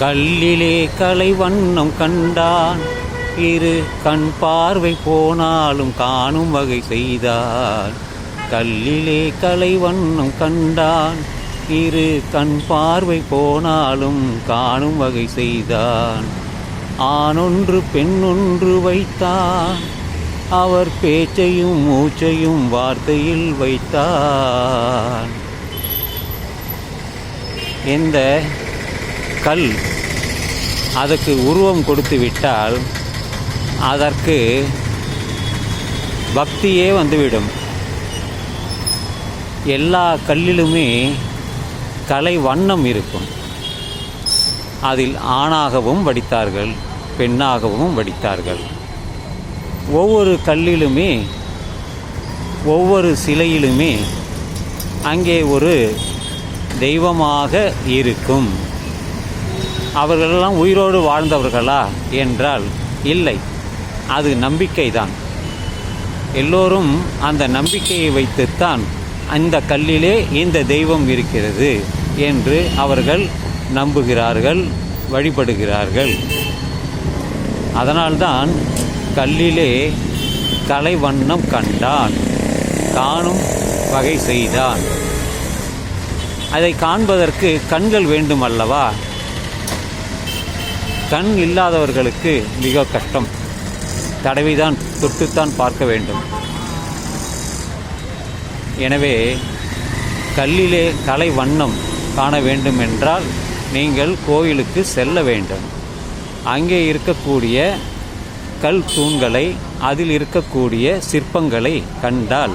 கல்லிலே கலை வண்ணம் கண்டான். இரு கண் பார்வை போனாலும் காணும் வகை செய்தான் கல்லிலே கலை வண்ணம் கண்டான். இரு கண் பார்வை போனாலும் காணும் வகை செய்தான். ஆணொன்று பெண்ணொன்று வைத்தான். அவர் பேச்சையும் மூச்சையும் வார்த்தையில் வைத்தான். எந்த கல் அதற்கு உருவம் கொடுத்து விட்டால் அதற்கு பக்தியே வந்துவிடும். எல்லா கல்லிலுமே கலை வண்ணம் இருக்கும். அதில் ஆணாகவும் வடித்தார்கள் பெண்ணாகவும் வடித்தார்கள். ஒவ்வொரு கல்லிலுமே ஒவ்வொரு சிலையிலுமே அங்கே ஒரு தெய்வமாக இருக்கும். அவர்களெல்லாம் உயிரோடு வாழ்ந்தவர்களா என்றால் இல்லை. அது நம்பிக்கைதான். எல்லோரும் அந்த நம்பிக்கையை வைத்துத்தான் அந்த கல்லிலே இந்த தெய்வம் இருக்கிறது என்று அவர்கள் நம்புகிறார்கள் வழிபடுகிறார்கள். அதனால்தான் கல்லிலே கலை வண்ணம் கண்டான் காணும் வகை செய்தான். அதை காண்பதற்கு கண்கள் வேண்டும் அல்லவா கண் இல்லாதவர்களுக்கு மிக கஷ்டம். தடவிதான் தொட்டுத்தான் பார்க்க வேண்டும். எனவே கல்லிலே கலை வண்ணம் காண வேண்டும் என்றால் நீங்கள் கோயிலுக்கு செல்ல வேண்டும். அங்கே இருக்கக்கூடிய கல் தூண்களை அதில் இருக்கக்கூடிய சிற்பங்களை கண்டால்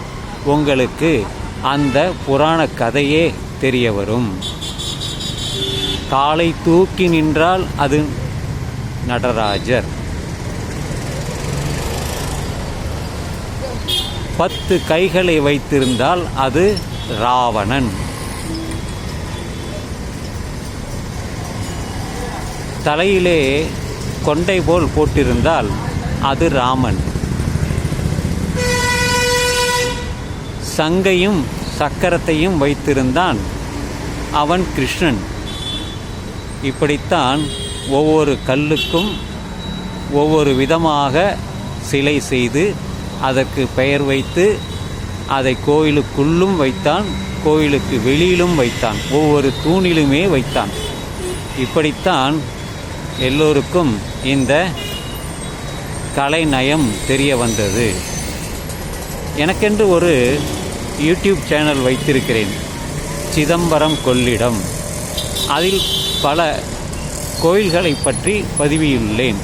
உங்களுக்கு அந்த புராண கதையே தெரிய வரும். காலை தூக்கி நின்றால் அது நடராஜர். பத்து கைகளை வைத்திருந்தால் அது ராவணன். தலையிலே கொண்டை போல் போட்டிருந்தால் அது ராமன். சங்கையும் சக்கரத்தையும் வைத்திருந்தான் அவன் கிருஷ்ணன். இப்படித்தான் ஒவ்வொரு கல்லுக்கும் ஒவ்வொரு விதமாக சிலை செய்து அதற்கு பெயர் வைத்து அதை கோயிலுக்குள்ளும் வைத்தான் கோயிலுக்கு வெளியிலும் வைத்தான் ஒவ்வொரு தூணிலுமே வைத்தான். இப்படித்தான் எல்லோருக்கும் இந்த கலைநயம் தெரிய வந்தது. எனக்கென்று ஒரு யூடியூப் சேனல் வைத்திருக்கிறேன் சிதம்பரம் கொள்ளிடம். அதில் பல கோயில்களை பற்றி பதிவியுள்ளேன்.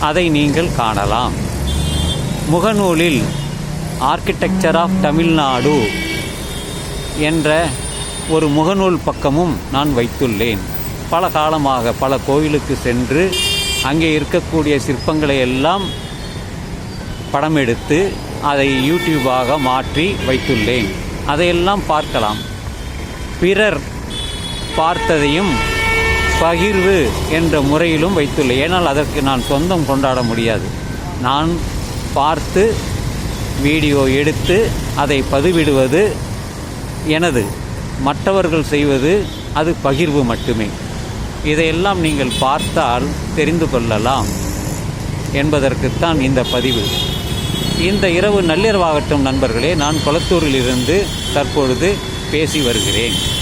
அதை நீங்கள் காணலாம். முகநூலில் ஆர்கிடெக்சர் ஆஃப் தமிழ்நாடு என்ற ஒரு முகநூல் பக்கமும் நான் வைத்துள்ளேன். பல காலமாக பல கோயிலுக்கு சென்று அங்கே இருக்கக்கூடிய சிற்பங்களை எல்லாம் படம் எடுத்து அதை யூடியூபாக மாற்றி வைத்துள்ளேன். அதையெல்லாம் பார்க்கலாம். பிறர் பார்த்ததையும் பகிர்வு என்ற முறையிலும் வைத்துள்ளேன். ஏனால் அதற்கு நான் சொந்தம் கொண்டாட முடியாது. நான் பார்த்து வீடியோ எடுத்து அதை பதிவிடுவது எனது. மற்றவர்கள் செய்வது அது பகிர்வு மட்டுமே. இதையெல்லாம் நீங்கள் பார்த்தால் தெரிந்து கொள்ளலாம் என்பதற்குத்தான் இந்த பதிவு. இந்த இரவு நள்ளிரவாகட்டும் நண்பர்களே நான் கொளத்தூரிலிருந்து தற்பொழுது பேசி வருகிறேன்.